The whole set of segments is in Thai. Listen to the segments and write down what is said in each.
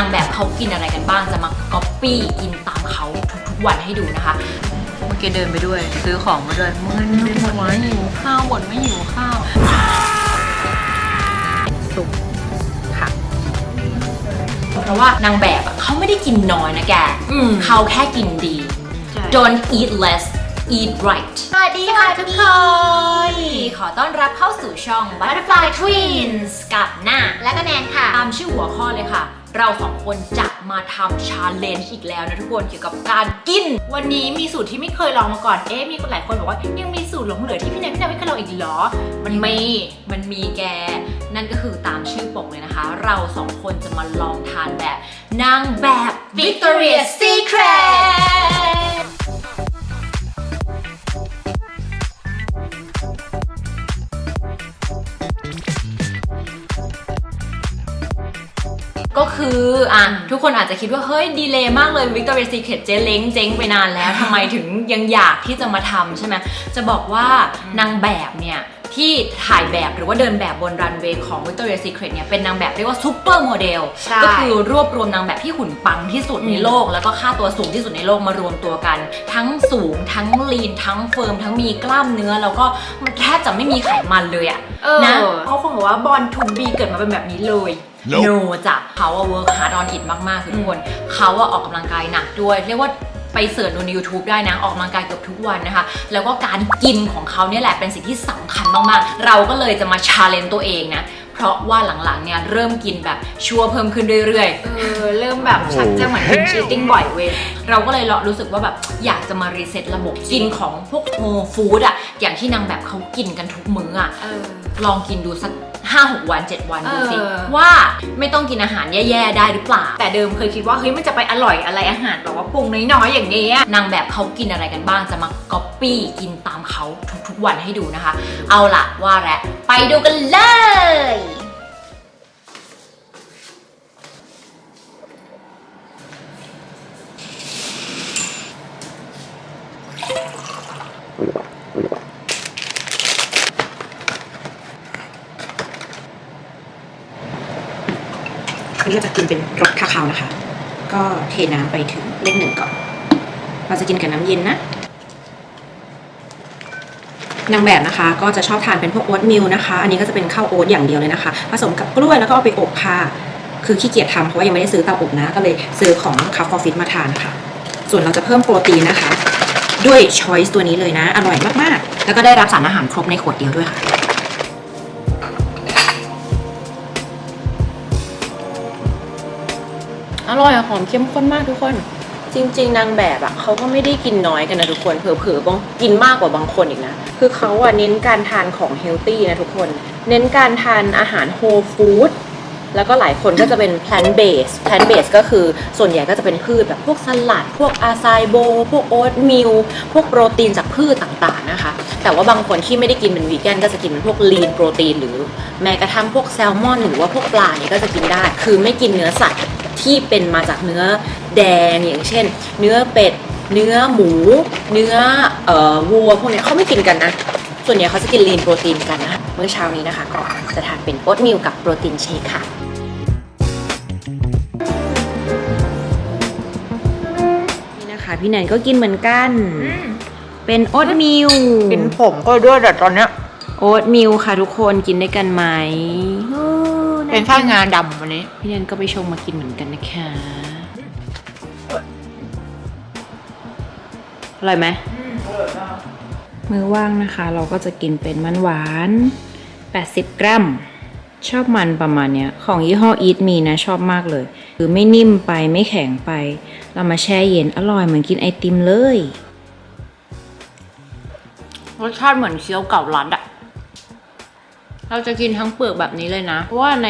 างแบบเขากินอะไรกันบ้างจะมาก๊อปปี้กินตามเขาทุกๆวันให้ดูนะคะ เมื่อกี้เดินไปด้วย ซื้อของมาด้วยมึนไปหมดวะหิวข้าวบ่นไม่หิวข้าวสุกค่ะเพราะว่านางแบบอะเขาไม่ได้กินน้อยนะแกอืม เขาแค่กินดี don't eat less eat right สวัสดีค่ะทุกคน ขอต้อนรับเข้าสู่ช่อง Butterfly Twins กับหน้า และก็แนนค่ะ ตามชื่อหัวข้อเลยค่ะ เราสองคนจะมาทำชาเลนจ์อีกแล้วนะทุกคนเกี่ยวกับการกิน วันนี้มีสูตรที่ไม่เคยลองมาก่อน เอ๊ะมีคนหลายคนบอกว่ายังมีสูตรหลงเหลือที่พี่แนนพี่แนนไม่เคยลองอีกเหรอ มันมี มันมีแก นั่นก็คือตามชื่อปกเลยนะคะ เราสองคนจะมาลองทานแบบนางแบบ Victoria's Secret ก็คืออะทุกคนอาจจะคิดว่าเฮ้ยดีเลยมากเลย Victoria's Secret เจ๊เล้งเจ๊งไปนานแล้วทำไมถึงยังอยากที่จะมาทำใช่ไหมจะบอกว่านางแบบเนี่ยที่ถ่ายแบบหรือว่าเดินแบบบนรันเวย์ของ Victoria's Secret เนี่ยเป็นนางแบบเรียกว่าซูเปอร์โมเดลใช่ก็คือรวบรวมนางแบบที่หุ่นปังที่สุดในโลก แล้วก็ค่าตัวสูงที่สุดในโลกมารวมตัวกัน ทั้งสูงทั้งลีน ทั้งเฟิร์ม ทั้งมีกล้ามเนื้อ แล้วก็มันแทบจะไม่มีไขมันเลยอะเออนะเขาคงบอกว่าบอลทูบีเกิดมาเป็นแบบนี้เลย โนจ้ะเขาอะ work hard on it มาก ๆ คือทุกคน เขาอะออกกำลังกายหนักด้วย เรียกว่าไปเสิร์ชดูใน YouTube ได้นะ ออกกำลังกายเกือบทุกวันนะคะ แล้วก็การกินของเขาเนี่ยแหละเป็นสิ่งที่สำคัญมาก ๆ เราก็เลยจะมาชาเลนตัวเองนะ เพราะว่าหลัง ๆ เนี่ยเริ่มกินแบบชัวร์เพิ่มขึ้นเรื่อย ๆ เออเริ่มแบบชักจะเหมือนเป็นชีติ้งบ่อยเว้ยเราก็เลยรู้สึกว่าแบบอยากจะมารีเซ็ตระบบกินของพวกโฮฟู้ดอะอย่างที่นางแบบเขากินกันทุกมื้ออะ เออ ลองกินดูสัก 5 6 วัน 7 วันดูสิเออ ว่าไม่ต้องกินอาหารแย่ๆได้หรือเปล่า แต่เดิมเคยคิดว่าเฮ้ยมันจะไปอร่อยอะไรอาหารแบบว่าปรุงน้อยๆอย่างเงี้ยนางแบบเขากินอะไรกันบ้างจะมาก๊อปปี้กินตามเขาทุกๆวันให้ดูนะคะ เอาล่ะว่าแหละไปดูกันเลย อันนี้เราจะกินเป็นรสคาคาวนะคะ ก็เท น้ำไปถึงเลขหนึ่งก่อน เราจะกินกับน้ำเย็นนะนางแบบนะคะก็จะชอบทานเป็นพวกโอ๊ตมิลนะคะ อันนี้ก็จะเป็นข้าวโอ๊ตอย่างเดียวเลยนะคะ ผสมกับกล้วยแล้วก็เอาไปอบค่ะ คือขี้เกียจทำเพราะว่ายังไม่ได้ซื้อเตาอบนะ ก็เลยซื้อของคาฟอฟิตมาทานค่ะ ส่วนเราจะเพิ่มโปรตีนนะคะ ด้วยช้อยส์ตัวนี้เลยนะ อร่อยมากๆ แล้วก็ได้รับสารอาหารครบในขวดเดียวด้วยค่ะ อร่อยอะหอมเข้มข้นมากทุกคน จริง ๆ นางแบบอะเขาก็ไม่ได้กินน้อยกันนะทุกคนเผลอๆบางกินมากกว่าบางคนอีกนะคือเขาอะเน้นการทานของเฮลตี้นะทุกคน เน้นการทานอาหารโฮลฟู้ด แล้วก็หลายคนก็จะเป็น plant base plant base ก็คือส่วนใหญ่ก็จะเป็นพืชแบบพวกสลัด พวกอาไซโบ พวกโอ๊ตมิลพวกโปรตีนจากพืชต่างๆนะคะ แต่ว่าบางคนที่ไม่ได้กินเป็นวีแกนก็จะกินเป็นพวกลีนโปรตีนหรือแม้กระทั่งพวกแซลมอน หรือว่าพวกปลาเนี่ยก็จะกินได้ คือไม่กินเนื้อสัตว์ที่เป็นมาจากเนื้อแดงอย่างเช่น เนื้อเป็ดเนื้อหมู เนื้อออวัวพวกนี้เขาไม่กินกันนะ ส่วนใหญ่เขาจะกินลีนโปรตีนกันนะเมื่อเช้านี้นะคะก็จะทานเป็นโอ๊ตมิลกับโปรตีนเชคค่ะนี่นะคะพี่แนนก็กินเหมือนกัน เป็นโอ๊ตมิลกินผมก็ด้วยแต่ตอนเนี้ยโอ๊ตมิลค่ะทุกคนกินได้วยกันไหมโอ้เป็นข้าวงาดำวันนี้ พี่แนนก็ไปชงมากินเหมือนกันนะคะอร่อยไหม มือว่างนะคะ เราก็จะกินเป็นมันหวาน 80 กรัม ชอบมันประมาณเนี้ย ของยี่ห้ออีทมีนะชอบมากเลย คือไม่นิ่มไปไม่แข็งไป เรามาแช่เย็นอร่อยเหมือนกินไอติมเลย รสชาติเหมือนเคี้ยวเก่ารัดอะเราจะกินทั้งเปลือกแบบนี้เลยนะ เพราะว่าใน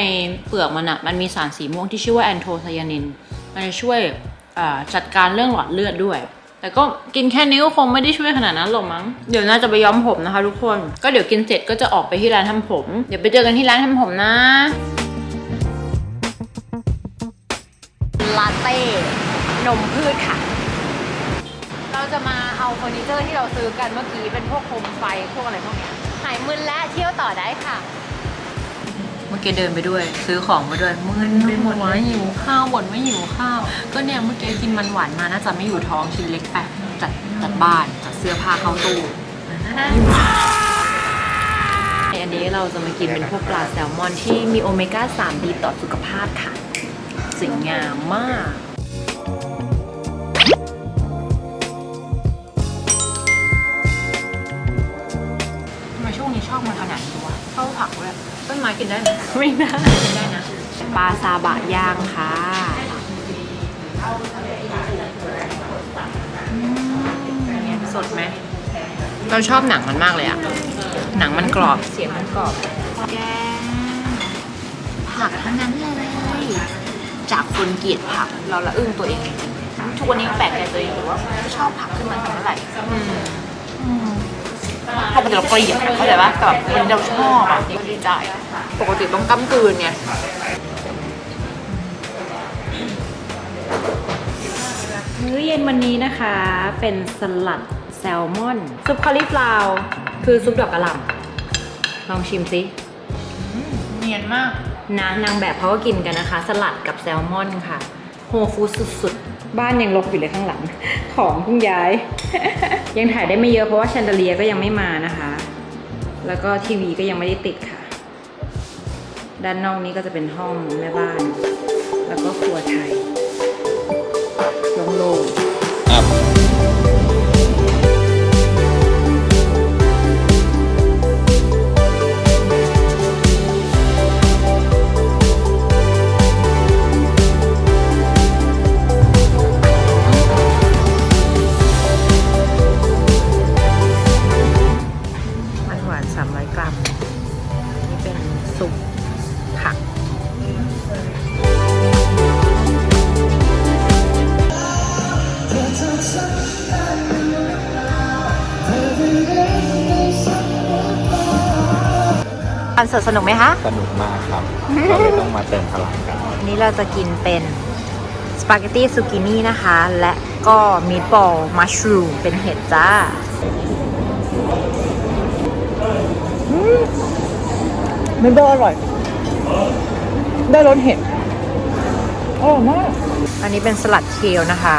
เปลือกมันอะมันมีสารสีม่วงที่ชื่อว่าแอนโทไซยานิน มันจะช่วยจัดการเรื่องหลอดเลือดด้วย แต่ก็กินแค่นี้ก็คงไม่ได้ช่วยขนาดนั้นหรอกมั้ง เดี๋ยวน่าจะไปย้อมผมนะคะทุกคน ก็เดี๋ยวกินเสร็จก็จะออกไปที่ร้านทำผม เดี๋ยวไปเจอกันที่ร้านทำผมนะ ลาเต้ นมพืชค่ะ เราจะมาเอาเฟอร์นิเจอร์ที่เราซื้อกันเมื่อกี้เป็นพวกโคมไฟพวกอะไรพวกเนี้ยหายมึนและเที่ยวต่อได้ค่ะ เมื่อกี้เดินไปด้วย ซื้อของมาด้วยมึนไปหมดเลยหิวข้าวบ่นไม่หิวข้าว ก็เนี่ยเมื่อกี้กินมันหวานมาน่าจะไม่อยู่ท้องชิ้นเล็กแปะจัดจัดบ้านจัดเสื้อผ้าเข้าตู้อันนี้เราจะมากินเป็นพวกปลาแซลมอนที่มีโอเมก้า3ดีต่อสุขภาพค่ะสวยงามมาก ไม้กินได้ไหมไม่ได้กินได้นะปลาซาบะย่างค่ะอืมเป็นไงสดไหมเราชอบหนังมันมากเลยอะหนังมันกรอบ เสียงมันกรอบ แกงผักทั้งนั้นเลย จากคนเกลียดผักเราละอึ้งตัวเองจริงๆทุกวันนี้แปลกใจตัวเองอยู่ว่าชอบผักขึ้นมาเมื่อไหร่อืมอืม ปกติเราเกลียดอะเข้าใจปะแต่แบบวันนี้เราชอบอะก็ดีใจปกติต้องก้ำกลืนไงมื้อเย็นวันนี้นะคะเป็นสลัดแซลมอน ซุปคาลิฟลาวคือซุปดอกกระหล่ำลองชิมสิเนียนมากนะนางแบบเขาก็กินกันนะคะ สลัดกับแซลมอนค่ะ โฮฟูดสุดๆ บ้านยังรกอยู่เลยข้างหลัง ของเพิ่งย้าย ยังถ่ายได้ไม่เยอะเพราะว่าแชนเดเลียก็ยังไม่มานะคะ แล้วก็ทีวีก็ยังไม่ได้ติดค่ะ ด้านนอกนี้ก็จะเป็นห้องแม่บ้าน แล้วก็ครัวไทยโล่งๆ อนเสิร์ตสนุกไหมคะ สนุกมากครับก็เลยต้องมาเติมพลังกันอันนี้เราจะกินเป็นสปาเกตตี้ซูกินี่นะคะ และก็มีบอลมัชรูมเป็นเห็ดจ้าไม่บออร่อย ได้รสเห็ดอร่อยมาก อันนี้เป็นสลัดเคลนะคะ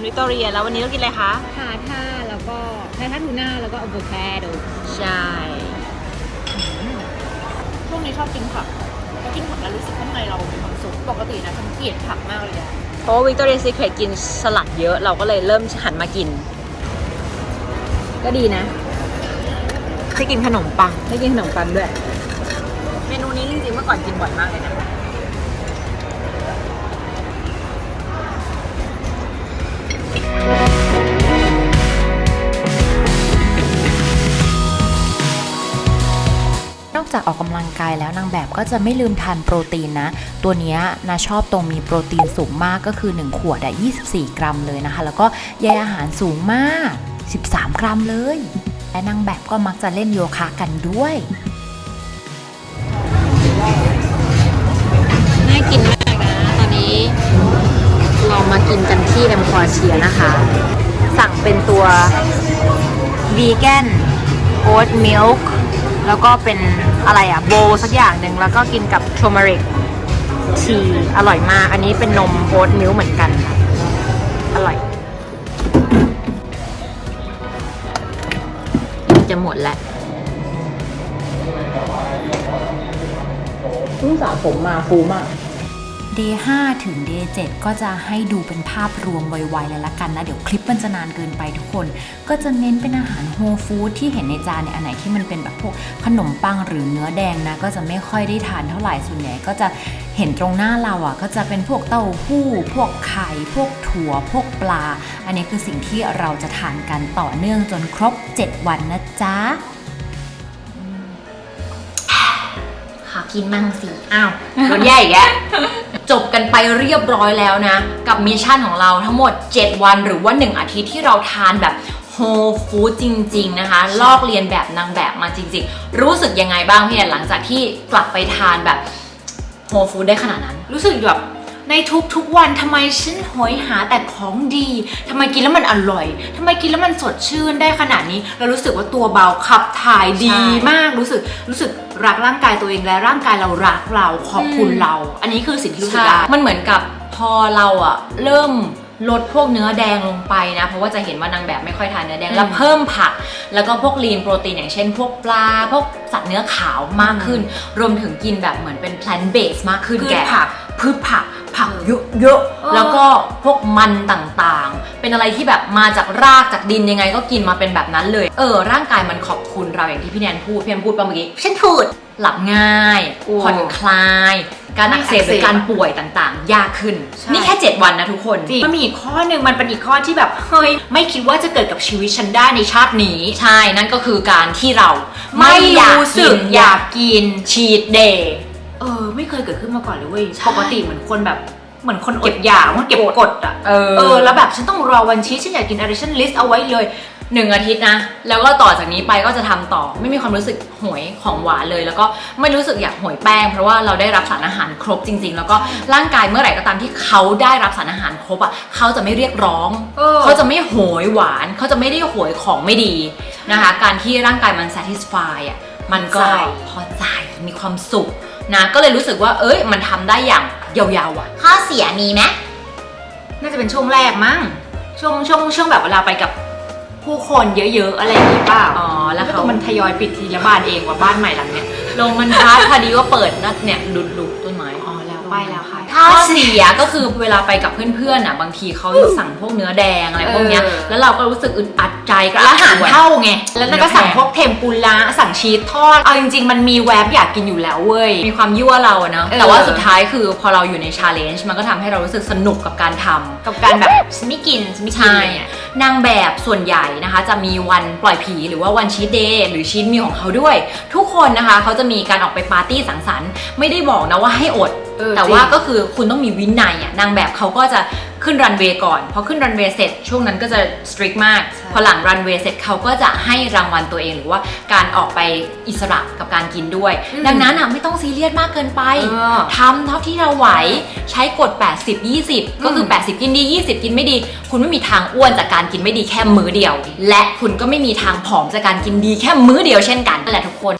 าอยู่ร้านวิกตอเรีย แล้ววันนี้เรากินอะไรคะทาท่าแล้วก็ทาท่าทูน่าแล้วก็อะโวคาโดใช่ช่วงนี้ชอบกินผักพอกินผักแล้วรู้สึกข้างในเรามีความสุขปกตินะฉันเกลียดผักมากเลยอะเพราะวิกตอเรียซีเครตกินสลัดเยอะเราก็เลยเริ่มหันมากิน ก็ดีนะได้กินขนมปังได้กินขนมปังด้วย เมนูนี้จริงๆเมื่อก่อนกินบ่อยมากเลยนะ อกจากออกกำลังกายแล้วนางแบบก็จะไม่ลืมทานโปรตีนนะ ตัวนี้นาชอบตรงมีโปรตีนสูงมากก็คือ 1 ขวดอะ24 กรัมเลยนะคะ แล้วก็ใยอาหารสูงมาก 13 กรัมเลย และนางแบบก็มักจะเล่นโยคะกันด้วยน่ากินมากนะตอนนี้เรามากินกันที่แอมควาเชียนะคะ สั่งเป็นตัววีแกนโอ๊ตมิลค์ แล้วก็เป็นอะไรอะโบสักอย่างหนึ่งแล้วก็กินกับโทมาริกทีอร่อยมาก อันนี้เป็นนมโอ๊ตมิลค์เหมือนกันค่ะอร่อย จะหมดแล้วเพิ่งสระผมมาฟูมาก Day 5ถึง Day 7ก็จะให้ดูเป็นภาพ รวมไวๆเลยละกันนะ เดี๋ยวคลิปมันจะนานเกินไปทุกคน ก็จะเน้นเป็นอาหารโฮลฟู้ดที่เห็นในจานเนี่ยอันไหนที่มันเป็นแบบพวกขนมปังหรือเนื้อแดงนะ ก็จะไม่ค่อยได้ทานเท่าไหร่ส่วนใหญ่ก็จะเห็นตรงหน้าเราอะก็จะเป็นพวกเต้าหู้ พวกไข่ พวกถั่ว พวกปลา อันนี้คือสิ่งที่เราจะทานกันต่อเนื่องจนครบ 7 วันนะจ๊ะขอกินมั่งสิ อ้าวโดนแย่อีกแล้ว จบกันไปเรียบร้อยแล้วนะ กับมิชชั่นของเราทั้งหมด 7 วันหรือว่า 1 อาทิตย์ที่เราทานแบบโฮลฟู้ดจริง ๆ นะคะ ลอกเรียนแบบนางแบบมาจริง ๆ รู้สึกยังไงบ้างพี่แอนหลังจากที่กลับไปทานแบบโฮฟู้ดได้ขนาดนั้น รู้สึกแบบ ในทุกๆวันทำไมฉันโหยหาแต่ของดีทำไมกินแล้วมันอร่อยทำไมกินแล้วมันสดชื่นได้ขนาดนี้ เรารู้สึกว่าตัวเบาขับถ่ายดีใช่มากรู้สึกรู้สึกรักร่างกายตัวเองและร่างกายเรารักเราขอบคุณเรา อันนี้คือสิ่งที่รู้สึกได้มันเหมือนกับพอเราอะเริ่มลดพวกเนื้อแดงลงไปนะ เพราะว่าจะเห็นว่านางแบบไม่ค่อยทานเนื้อแดงแล้วเพิ่มผัก แล้วก็พวกลีนโปรตีนอย่างเช่น พวกปลาพวกสัตว์เนื้อขาวมากขึ้น รวมถึงกินแบบเหมือนเป็น plant based มากขึ้นพืชแกผัก พืชผักผักเยอะเออๆแล้วก็พวกมันต่างๆ เป็นอะไรที่แบบมาจากรากจากดินยังไงก็กินมาเป็นแบบนั้นเลย เออ ร่างกายมันขอบคุณเราอย่างที่พี่แนนพูดพี่แนนพูดไปเมื่อกี้ฉันพูดหลับง่ายโอ้ผ่อนคลาย การอักเสบหไม่อักเสบรือการป่วยต่างๆ ยากขึ้นใช่นี่แค่ 7 วันนะทุกคนจริงมันมีอีกข้อหนึ่งมันเป็นอีกข้อที่แบบเฮ้ยไม่คิดว่าจะเกิดกับชีวิตฉันได้ในชาตินี้ ใช่นั่นก็คือการที่เรา ไม่รู้สึกอยากกินชีตเดย์ เออ ไม่เคยเกิดขึ้นมาก่อนเลยเว้ยใช่ปกติเหมือนคนแบบเหมือนคนอดอยากมันเก็บกดอะเออเออแล้วแบบฉันต้องรอวันชีสฉันอยากกินอะไรฉันลิสต์เอาไว้เลยหนึ่งอาทิตย์นะ แล้วก็ต่อจากนี้ไปก็จะทำต่อ ไม่มีความรู้สึกหวยของหวานเลย แล้วก็ไม่รู้สึกอยากหวยแป้ง เพราะว่าเราได้รับสารอาหารครบจริง ๆ แล้วก็ร่างกายเมื่อไหร่ก็ตามที่เขาได้รับสารอาหารครบอะเขาจะไม่เรียกร้องเออเขาจะไม่โหยหวาน เขาจะไม่ได้โหยของไม่ดีนะคะ การที่ร่างกายมัน satisfy อะ มันก็ใจพอใจ มีความสุข นะก็เลยรู้สึกว่าเอ้ยมันทำได้อย่างยาวๆอะ ข้อเสียมีไหมน่าจะเป็นช่วงแรกมั้งช่วงช่วงช่วงแบบเวลาไปกับผู้คนเยอะ ๆ อะไรอย่างงี้เปล่าอ๋อแล้วก็เขามันทยอยปิดทีละบ้านเองว่าบ้านใหม่หลังเนี้ยลงมันพัดพอดีว่าเปิดนัดเนี่ยดุดดุต้นไม้อ๋อแล้วไปแล้วค่ะข้อเสียก็คือเวลาไปกับเพื่อนๆอะบางทีเขาสั่งพวกเนื้อแดงอะไรพวกเนี้ยเออแล้วเราก็รู้สึกอึดอัด ใจก็อาหารเท่าเท่าไง แล้วนั่นก็สั่งพวกเทมปุระสั่งชีสทอด เอาจริง ๆ มันมีแวบอยากกินอยู่แล้วเว้ย มีความยั่วเราอะเนาะเออแต่ว่าสุดท้ายคือพอเราอยู่ในชาเลนจ์มันก็ทำให้เรารู้สึกสนุกกับการทำกับการแบบฉันไม่กินฉันไม่กินใช่อะไรเงี้ยนางแบบส่วนใหญ่นะคะ จะมีวันปล่อยผีหรือว่าวันชีตเดย์หรือชีตมีของเขาด้วย ทุกคนนะคะเขาจะมีการออกไปปาร์ตี้สังสรรค์ไม่ได้บอกนะว่าให้อดเออแต่จริงว่าก็คือคุณต้องมีวินัยอะนางแบบเขาก็จะ ขึ้นรันเวย์ก่อน พอขึ้นรันเวย์เสร็จช่วงนั้นก็จะสตริกมาก พอหลังรันเวย์เสร็จเขาก็จะให้รางวัลตัวเองหรือว่าการออกไปอิสระกับการกินด้วย ดังนั้นอะไม่ต้องซีเรียสมากเกินไปเออทำเท่าที่เราไหวใช้กฎ 80 20 ก็คือ 80 กินดี 20 กินไม่ดี คุณไม่มีทางอ้วนจากการกินไม่ดีแค่มื้อเดียว และคุณก็ไม่มีทางผอมจากการกินดีแค่มื้อเดียวเช่นกันนั่นแหละทุกคน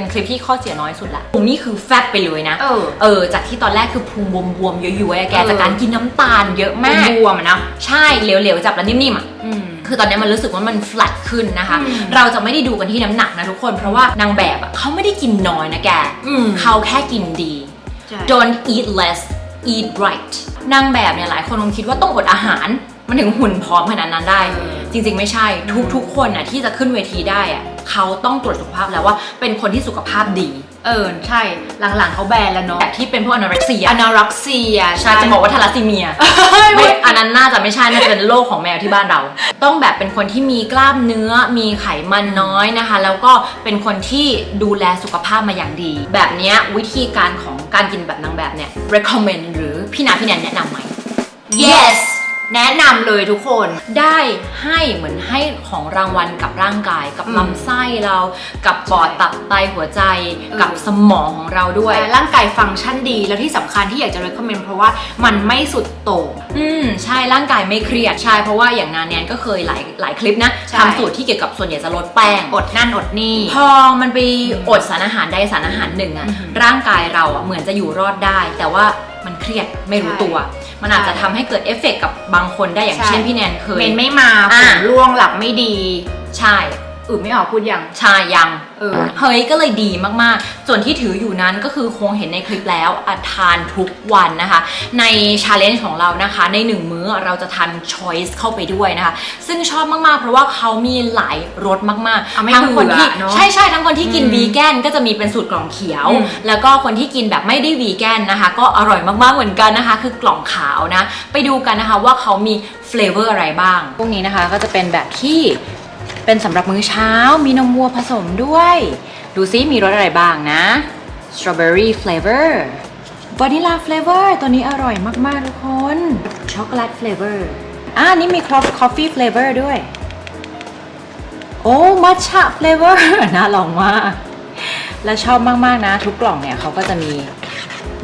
เป็นคลิปที่ข้อเสียน้อยสุดละพุงนี่คือแฟบไปเลยนะ เออ เออ จากที่ตอนแรกคือพุงบวมๆย้อยๆอะแกเออ จากการกินน้ำตาลเยอะมากบวมๆอะเนาะใช่เหลวๆจับแล้วนิ่มๆอะอืม คือตอนนี้มันรู้สึกว่ามัน flat ขึ้นนะคะ อืมเราจะไม่ได้ดูกันที่น้ำหนักนะทุกคน เพราะว่านางแบบอะเขาไม่ได้กินน้อยนะแก อืม เขาแค่กินดี ใช่ don't eat less eat right นางแบบเนี่ยหลายคนคงคิดว่าต้องอดอาหารมันถึงหุ่นพร้อมขนาดนั้นได้ เออจริงๆไม่ใช่ทุกๆคนน่ะที่จะขึ้นเวทีได้อะ เขาต้องตรวจสุขภาพแล้วว่าเป็นคนที่สุขภาพดี เออใช่หลังๆเขาแบนแล้วเนาะแบบที่เป็นพวกอนารักซีอนารักเซียใช่จะบอกว่าทาลัสซีเมียไม่อันนั้นน่าจะไม่ใช่น่าจะเป็นโรคของแมวที่บ้านเรา ต้องแบบเป็นคนที่มีกล้ามเนื้อมีไขมันน้อยนะคะ แล้วก็เป็นคนที่ดูแลสุขภาพมาอย่างดี แบบเนี้ยวิธีการของการกินแบบนางแบบเนี่ย recommend หรือพี่นาพี่แนนแนะนำไหม yes แนะนำเลยทุกคนได้ให้เหมือนให้ของรางวัลกับร่างกาย กับอืมลำไส้เรา กับปอดตับไตหัวใจเออกับสมองของเราด้วยแต่ร่างกายฟังก์ชันดี แล้วที่สำคัญที่อยากจะ recommend เพราะว่ามันไม่สุดโต่งอืมใช่ร่างกายไม่เครียดใช่เพราะว่าอย่างนานแนนก็เคยหลายหลายคลิปนะใช่ทำสูตรที่เกี่ยวกับส่วนใหญ่จะลดแป้งอดนั่นอดนี่พอมันไปอดสารอาหารใดสารอาหารหนึ่งอะอือหือร่างกายเราอะเหมือนจะอยู่รอดได้ แต่ว่ามันเครียดไม่รู้ใช่ตัว มันอาจจะทำให้เกิดเอฟเฟกต์กับบางคนได้อย่างใช่ เช่นพี่แนนเคย เมนไม่มาผอะมร่วงหลับไม่ดี ใช่ อึไม่ออกพูดยังช่ยัง เออ เฮ้ยก็เลยดีมากๆ ส่วนที่ถืออยู่นั้นก็คือคงเห็นในคลิปแล้วอะทานทุกวันนะคะ ในชาเลนจ์ของเรานะคะ ในหนึ่งมื้อเราจะทานช้อยส์เข้าไปด้วยนะคะ ซึ่งชอบมากๆ เพราะว่าเขามีหลายรสมากเอาไม่ๆ ทั้งคนที่เบื่อเนอะใช่ใช่ทั้งคนที่กินอืมวีแกนก็จะมีเป็นสูตรกล่องเขียว อืม แล้วก็คนที่กินแบบไม่ได้วีแกนนะคะ ก็อร่อยมากๆเหมือนกันนะคะ คือกล่องขาวนะ ไปดูกันนะคะว่าเขามีเฟลเวอร์อะไรบ้าง พวกนี้นะคะก็จะเป็นแบบที่ เป็นสำหรับมื้อเช้ามีนมวัวผสมด้วย ดูซิมีรสอะไรบ้างนะ strawberry flavor vanilla flavor ตัวนี้อร่อยมาก ๆ ทุกคน ช็อกโกแลต flavor อ่านี่มี coffee flavor ด้วย โอ้ matcha flavor น่าลองมาก และชอบมาก ๆ นะ ทุกกล่องเนี่ยเขาก็จะมี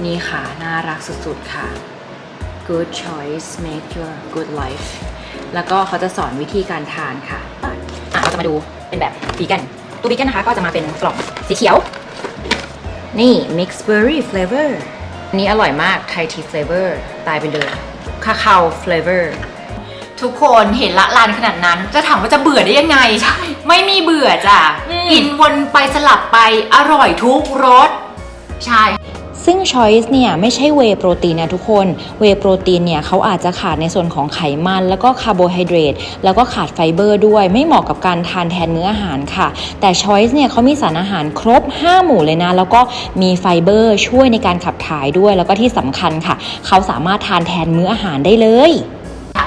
นี่ค่ะ น่ารักสุด ๆ ค่ะ good choice make your good life แล้วก็เขาจะสอนวิธีการทานค่ะ จะมาดูเป็นแบบวีแกนตัววีแกนนะคะก็จะมาเป็นกล่องสีเขียว นี่ mix berry flavor อันนี้อร่อยมาก Thai tea flavor ตายไปเลยคาคา flavor ทุกคนเห็นละลานขนาดนั้น จะถามว่าจะเบื่อได้ยังไงใช่ไม่มีเบื่อจ้ะกินวนไปสลับไปอร่อยทุกรสใช่ ซึ่ง Choice เนี่ยไม่ใช่เวโปรตีนนะทุกคน เวโปรตีนเนี่ยเขาอาจจะขาดในส่วนของไขมัน แล้วก็คาร์โบไฮเดรตแล้วก็ขาดไฟเบอร์ด้วย ไม่เหมาะกับการทานแทนเนื้ออาหารค่ะ แต่ Choice เนี่ยเขามีสารอาหารครบ 5 หมู่เลยนะ แล้วก็มีไฟเบอร์ช่วยในการขับถ่ายด้วย แล้วก็ที่สำคัญค่ะ เขาสามารถทานแทนมื้ออาหารได้เลย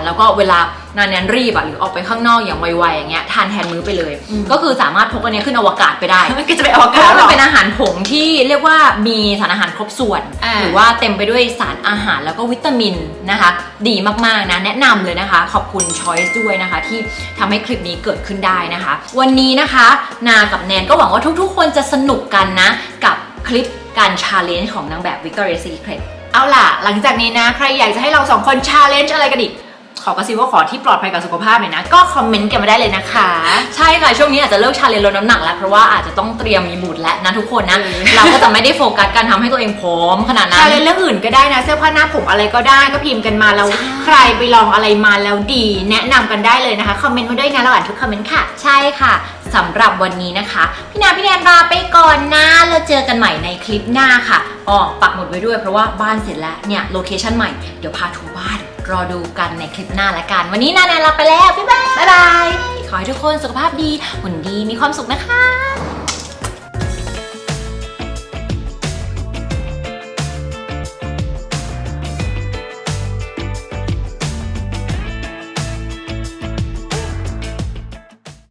แล้วก็เวลานานนั้นรีบอะหรือออกไปข้างนอกอย่างไวๆอย่างเงี้ยทานแทนมื้อไปเลย ก็คือสามารถพกอันเนี้ยขึ้นอวกาศไปได้ก็จะไปอวเพกาศราะหรมันอเป็นอาหารผงที่เรียกว่ามีสารอาหารครบส่วนอ่าหรือว่าเต็มไปด้วยสารอาหารแล้วก็วิตามินนะคะ ดีมากๆนะแนะนำเลยนะคะ ขอบคุณ Choice ด้วยนะคะ ที่ทำให้คลิปนี้เกิดขึ้นได้นะคะ วันนี้นะคะนากับแนนก็หวังว่าทุกๆ คนจะสนุกกันนะกับคลิปการชาเลนจ์ของนางแบบ Victoria's Secret เอาล่ะ หลังจากนี้นะ ใครอยากจะให้เราสองคนชาเลนจ์อะไรกันอีก ขอกระซิบว่าขอที่ปลอดภัยกับสุขภาพหน่อยนะ ก็คอมเมนต์กันมาได้เลยนะคะ ใช่ค่ะช่วงนี้อาจจะเลิกชาเลนจ์ลดน้ำหนักแล้ว เพราะว่าอาจจะต้องเตรียมมีบุตรแล้วนะทุกคนนะเออเราก็จะไม่ได้โฟกัสการทำให้ตัวเองผอมขนาดนั้น ชาเลนจ์เรื่องอื่นก็ได้นะ เสื้อผ้าหน้าผมอะไรก็ได้ก็พิมพ์กันมาแล้วใครไปลองอะไรมาแล้วดี แนะนำกันได้เลยนะคะคอมเมนต์มาด้วยนะเราอ่านทุกคอมเมนต์ค่ะ ใช่ค่ะสำหรับวันนี้นะคะ พี่นาพี่แนนลาไปก่อนนะแล้วเจอกันใหม่ในคลิปหน้าค่ะอ๋อปักหมุดไว้ด้วยเพราะว่าบ้านเสร็จแล้วเนี่ยโลเคชั่นใหม่เดี๋ยวพาทัวร์บ้าน รอดูกันในคลิปหน้าละกัน วันนี้นาแนนลาไปแล้ว บ๊ายบาย บ๊ายบาย ขอให้ทุกคนสุขภาพดี หุ่นดี มีความสุขนะคะ